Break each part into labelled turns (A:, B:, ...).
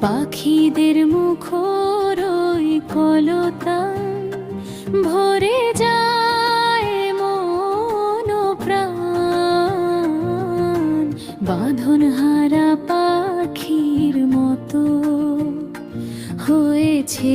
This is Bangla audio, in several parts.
A: পাখিদের মুখর কলতা ভরে যায় মন প্রাণ। বাঁধন হারা পাখির মতো হয়েছে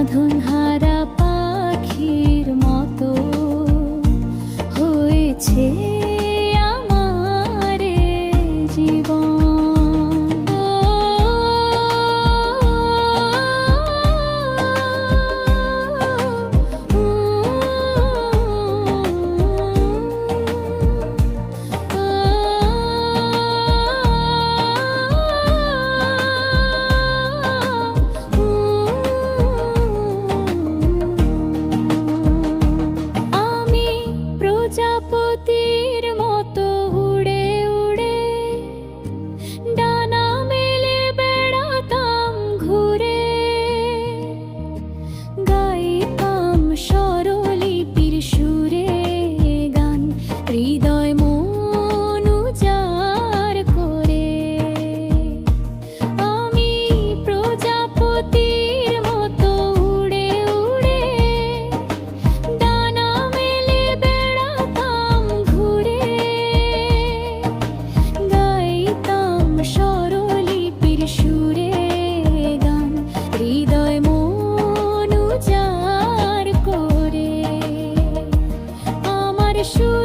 A: সাধন